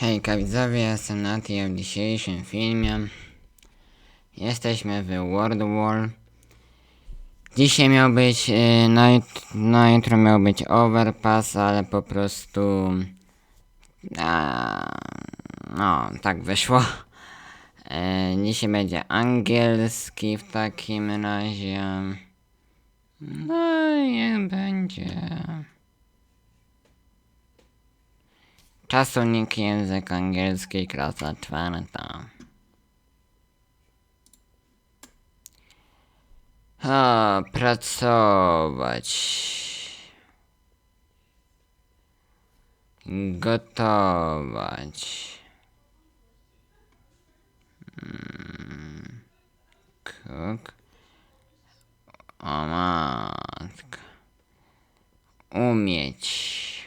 Hejka widzowie, jestem Nati, a w dzisiejszym filmie jesteśmy w World War. Dzisiaj miał być, yy, no, jut- jutro miał być overpass, ale po prostu, a, no tak wyszło. Yy, dzisiaj będzie angielski w takim razie. No i będzie. Czasownik język angielski, klasa czwarta. O, pracować. Gotować. Mm, Cook. O matka. Umieć.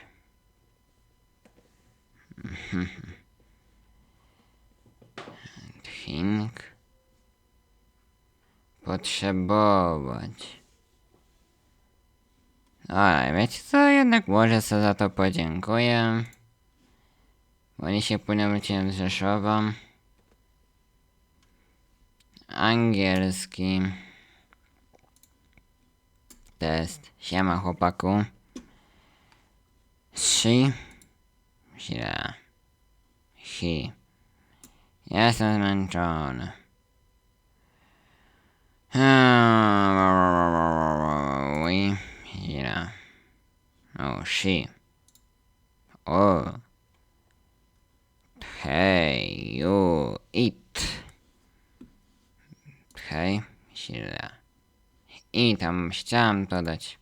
Think. Potrzebować. Ale wiecie co, jednak może sobie za to podziękuję. Bo się płynę wróciłem z Rzeszowa. Angielski. Test. Siema chłopaku. She. Źle. He. Jestem zmęczony. We. Źle. Oh, she. O. Hej, you eat. Hej, źle. I tam chciałem dodać.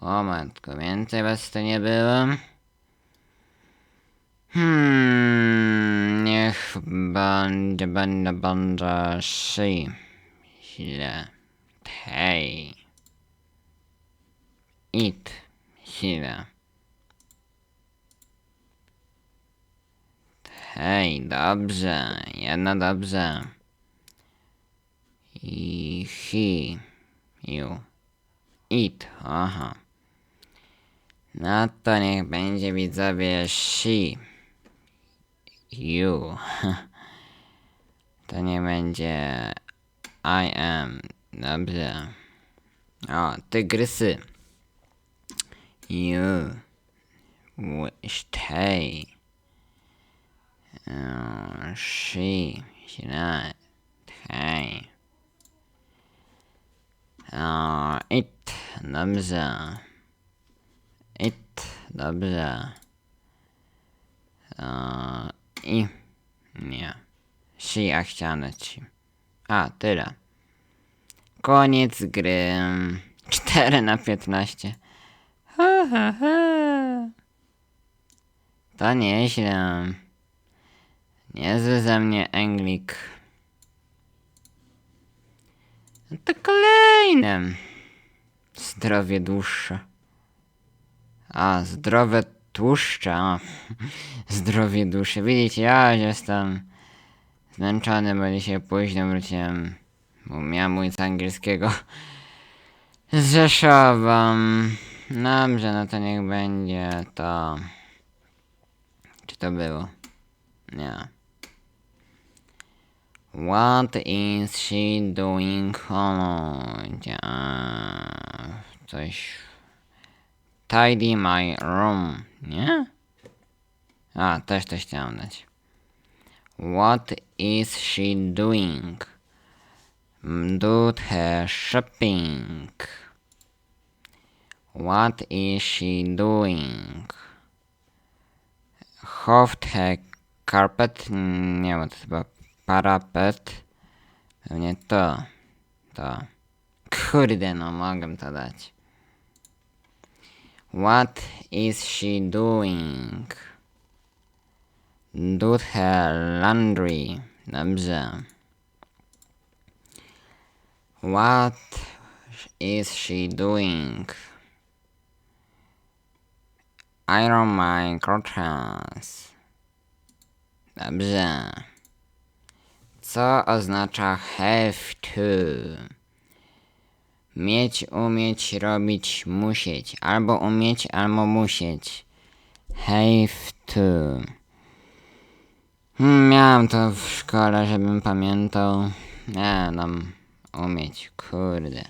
O matko, więcej was to nie było? Hmm, niech będzie, będzie, będzie she. Źle. Hej. It. Źle. Hej, dobrze. Jedno dobrze. I he. You. It. Aha. No to niech będzie widzowie she. You. To nie będzie I am. Dobrze. O, tygrysy. You. Wish they. O, she. Źle. Hej. O, it. Dobrze. It. Dobrze. O, I. Nie. She, a chciałem dać ci. A, tyle. Koniec gry. 4 na 15. Ha, ha, ha. To nieźle. Niezły ze mnie Englik. To kolejne. Zdrowie dłuższe. A, zdrowe tłuszcze. A, zdrowie duszy. Widzicie, ja jestem zmęczony, bo dzisiaj późno wróciłem. Bo miałem mój z angielskiego. Z Rzeszowa. Dobrze, no to niech będzie to. Czy to było? Nie. What is she doing home? Coś. Tidy my room, nie? A, też to chciałem dać. What is she doing? Do her shopping. What is she doing? Hoft her carpet. Nie, bo to chyba parapet. Pewnie to. To. Kurde, no mogę to dać. What is she doing? Do her laundry. Dobrze. What is she doing? Iron my curtains. Dobrze. Co oznacza have to? Mieć, umieć, robić, musieć. Albo umieć, albo musieć. Have to. Hmm, Miałem to w szkole, żebym pamiętał. Nie, tam umieć, kurde.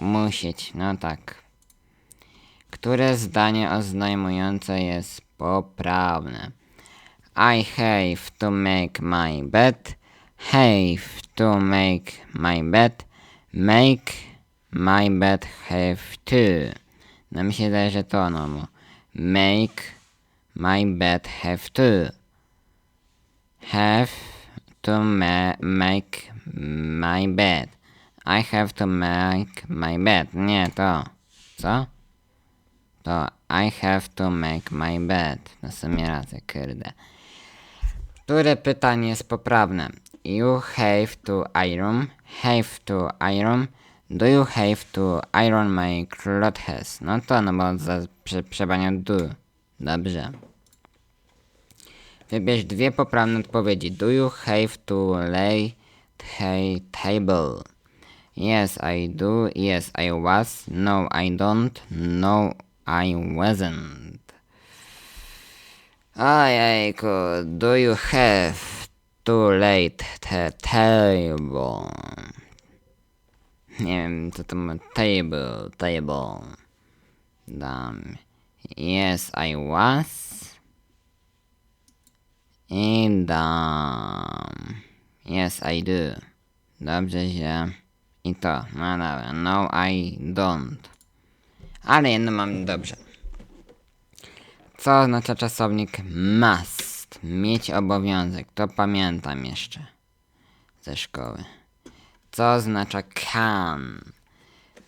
Musieć, no tak. Które zdanie oznajmujące jest poprawne? I have to make my bed. Have to make my bed. Make my bed have to. No mi się zdaje, że to no. bo Make my bed have to. Have to ma make my bed. I have to make my bed. Nie, to. Co? To I have to make my bed. Na sumie rację, kurde. Które pytanie jest poprawne? You have to iron. Have to iron. Do you have to iron my clothes? No to no bo za prze, do. Dobrze. Wybierz dwie poprawne odpowiedzi. Do you have to lay ta table? Yes, I do. Yes, I was. No, I don't. No, I wasn't. Ojejku, do you have to lay the table? Nie wiem, co to ma. Table, table. Dam. Yes, I was. I dam. Yes, I do. Dobrze się. I to. No dobra. No, I don't. Ale jedno mam dobrze. Co oznacza czasownik Mieć obowiązek. To pamiętam jeszcze. Ze szkoły. Co oznacza can?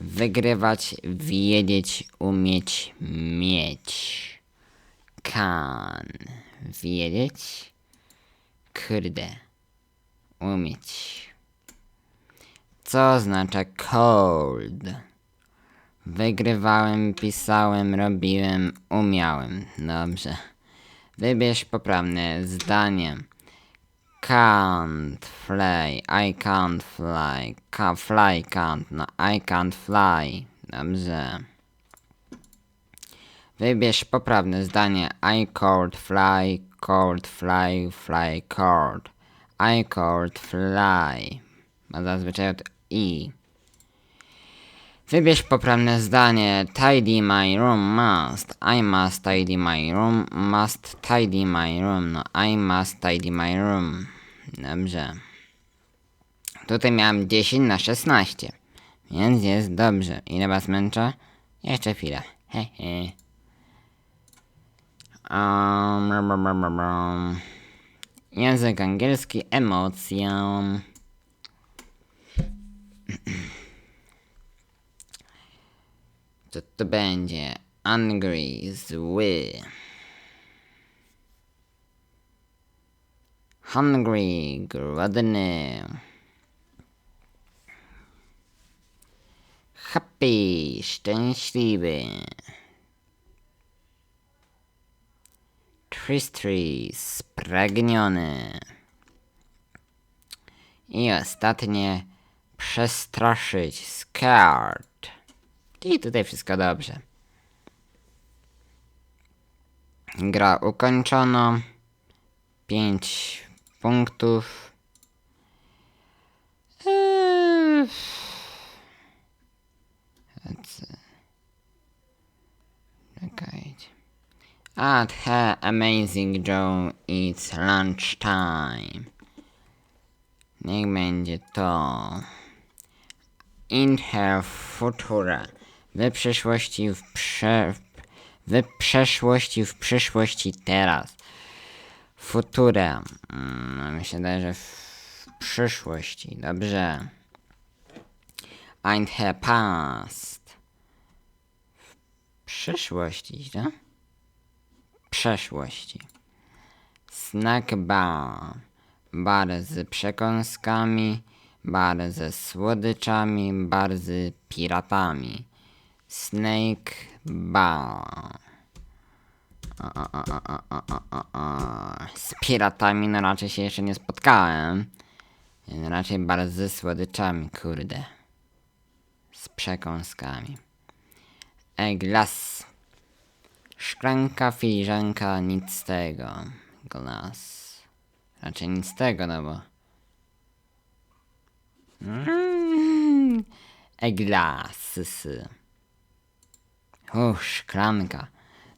Wygrywać, wiedzieć, umieć, mieć. Can. Wiedzieć. Kurde. Umieć. Co oznacza cold? Wygrywałem, pisałem, robiłem, umiałem. Dobrze. Wybierz poprawne zdanie. Can't fly, I can't fly. Ca fly can't, no I can't fly. Dobrze. Wybierz poprawne zdanie. I could fly, could fly, fly could. I could fly. Ma zazwyczaj od i. Wybierz poprawne zdanie. Tidy my room must. I must tidy my room. Must tidy my room. No, I must tidy my room. Dobrze. Tutaj miałem 10 na 16. Więc jest dobrze. Ile was męczę? Jeszcze chwilę. He, he. Um, rum, rum, rum, rum, rum. Język angielski, emocje. Co to będzie? Angry, zły. Hungry, głodny. Happy, szczęśliwy. Tristry, spragniony. I ostatnie, przestraszyć, scared. I tutaj wszystko dobrze. Gra ukończono. 5 punktów. Eee? Czekajcie. At her amazing Joe it's lunchtime. Niech będzie to. In her futura. W przyszłości, w prze... Przeszłości, w przyszłości, teraz. Mm, mi się wydaje, że w przyszłości. Dobrze. In her past. W przyszłości, tak? przeszłości. Snack bar. Bar z przekąskami, bar ze słodyczami, bar z piratami. Snake o. Z piratami no raczej się jeszcze nie spotkałem. Raczej bar ze słodyczami, kurde. Z przekąskami. E glas. Szklanka, filiżanka, nic z tego. Glass. Raczej nic z tego, no bo... Mm, Eglasy. Uff, szklanka.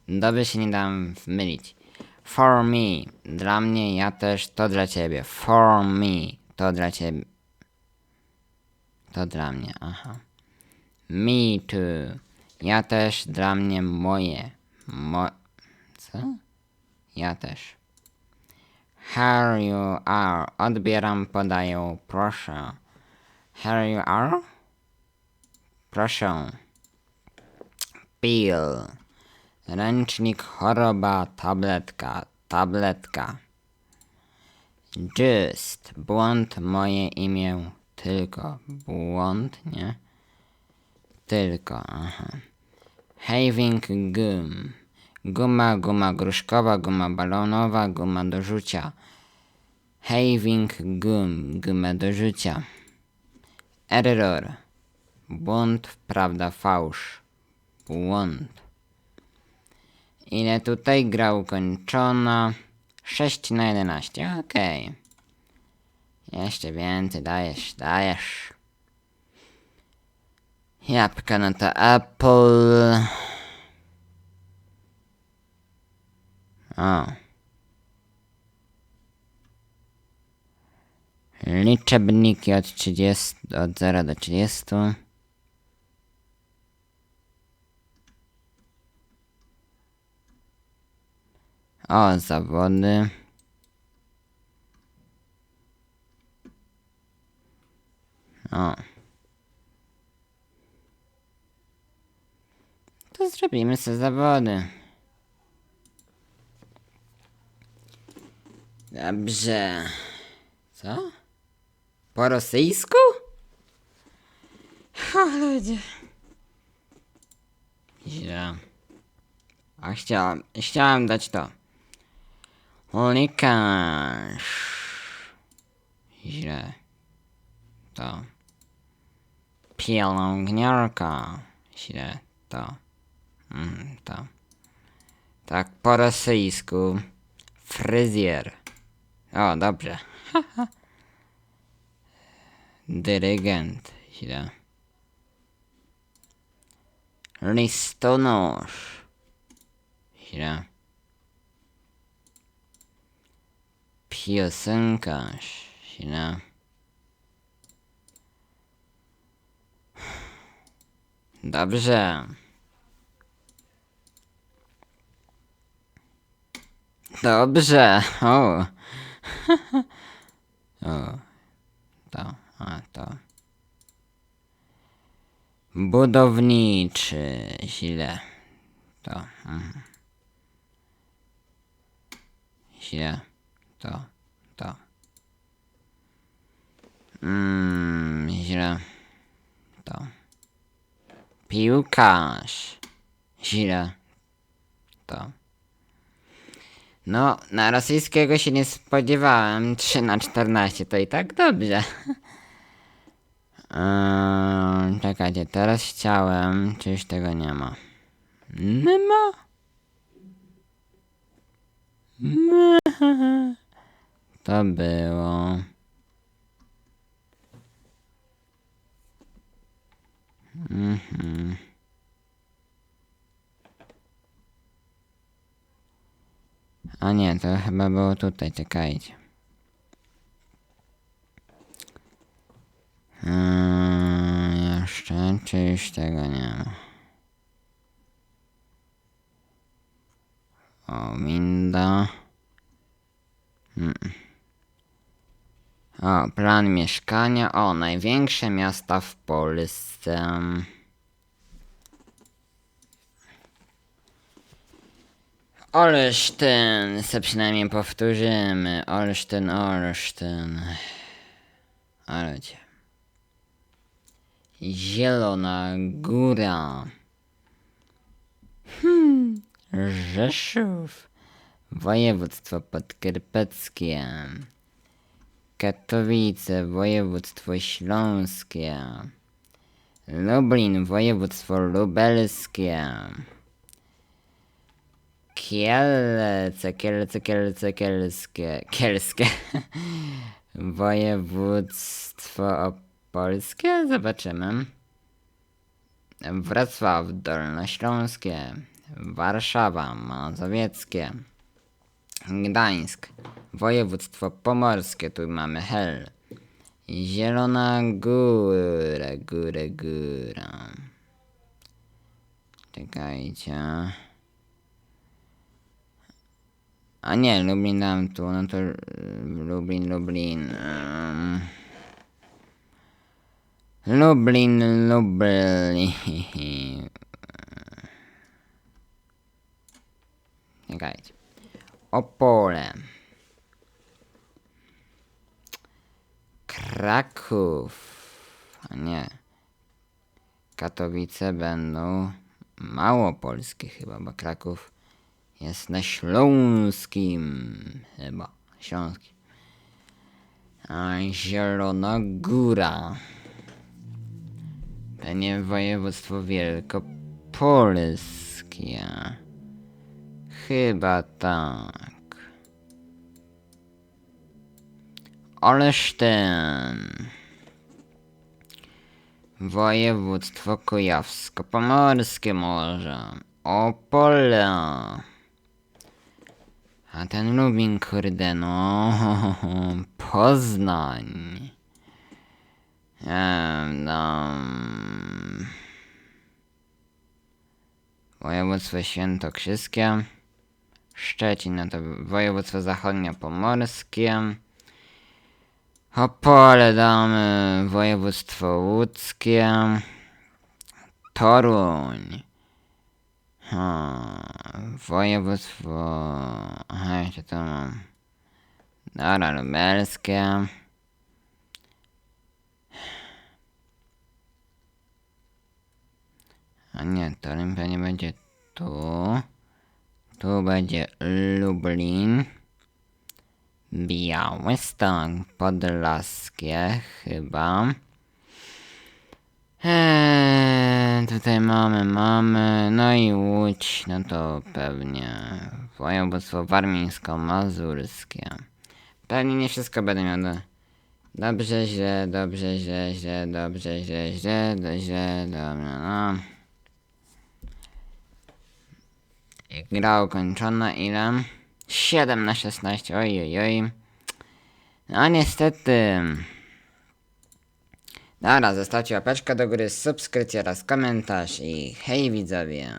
Dobrze się nie dam mylić. For me. Dla mnie, ja też, to dla ciebie. For me. To dla ciebie. To dla mnie, aha. Me too. Ja też, dla mnie, moje. Mo... Co? Ja też. Here you are. Odbieram, podaję, proszę. Here you are? Proszę. Pill. Ręcznik, choroba, tabletka, tabletka. Just. Błąd, moje imię. Tylko. Błąd, nie? Tylko, aha. Having gum. Guma, guma gruszkowa, guma balonowa, guma do rzucia. Having gum, gumę do rzucia. Error. Błąd, prawda, fałsz. Błąd. Ile tutaj gra ukończona? 6 na 11, okej. Jeszcze więcej, dajesz, dajesz. Jabłka no to Apple. O. Liczebniki od 30, od 0 do 30. O, zawody. O. To zrobimy sobie zawody. Dobrze. Co? Po rosyjsku? O, ludzie. Źle. A chciałem, chciałem dać to. Lekarz. Źle. To. Pielęgniarka. Źle. To. Mm, to. Tak po rosyjsku. Fryzjer. O, dobrze. Dyrygent. Źle. Listonosz. Źle. Piosenkarz. Źle. Dobrze. Dobrze. O. o. To, a to. Budowniczy. Źle. To. Mhm. Źle. To. To. Mm, źle. To. Piłkarz. Źle. To. No, na rosyjskiego się nie spodziewałem. 3 na 14 to i tak dobrze. Eee, czekajcie, teraz chciałem. Czyż tego nie ma? Nie ma? Nie. To było. Mhm. A nie, to chyba było tutaj, czekajcie. Eee, jeszcze, czyż tego nie ma? O, winda. Mm. O, plan mieszkania. O, największe miasta w Polsce. Olsztyn, se przynajmniej powtórzymy. Olsztyn, Olsztyn. Ale. Zielona Góra. Hmm, Rzeszów. Województwo podkarpackie. Katowice, województwo śląskie. Lublin, województwo lubelskie. Kielce, Kielce, Kielce, Kielskie, Kielskie. Województwo opolskie? Zobaczymy. Wrocław Dolnośląskie, Warszawa Mazowieckie, Gdańsk, Województwo Pomorskie, tu mamy Hel, Zielona Góra, Góra, Góra. Czekajcie. A nie, Lublin dam tu, no to Lublin, Lublin. Lublin, Lublin. Czekajcie. Opole. Kraków. Nie. Katowice będą małopolskie chyba, bo Kraków jest na Śląskim. Chyba. Śląskim. A Zielona Góra. Pewnie województwo wielkopolskie. Chyba tak. Olesztyn. Województwo kujawsko-pomorskie może. Opole. A ten Lubin, kurde, no. Poznań. Em, no. Województwo świętokrzyskie. Szczecin, no to województwo zachodniopomorskie. Opole damy województwo łódzkie. Toruń. Województwo... Aha, jeszcze to mam. Dobra, lubelskie. A nie, Toruń pewnie będzie tu. Tu będzie Lublin. Białystok Podlaskie chyba. Eee, tutaj mamy, mamy, no i Łódź, no to pewnie województwo warmińsko-mazurskie. Pewnie nie wszystko będę miał do... Dobrze, źle, dobrze, źle, źle, dobrze, źle, źle, do, źle, dobra, no. I Gra ukończona, ile? 7 na 16, oj, oj, oj. No niestety. Dobra, zostawcie łapeczkę do góry, subskrypcję oraz komentarz i hej widzowie.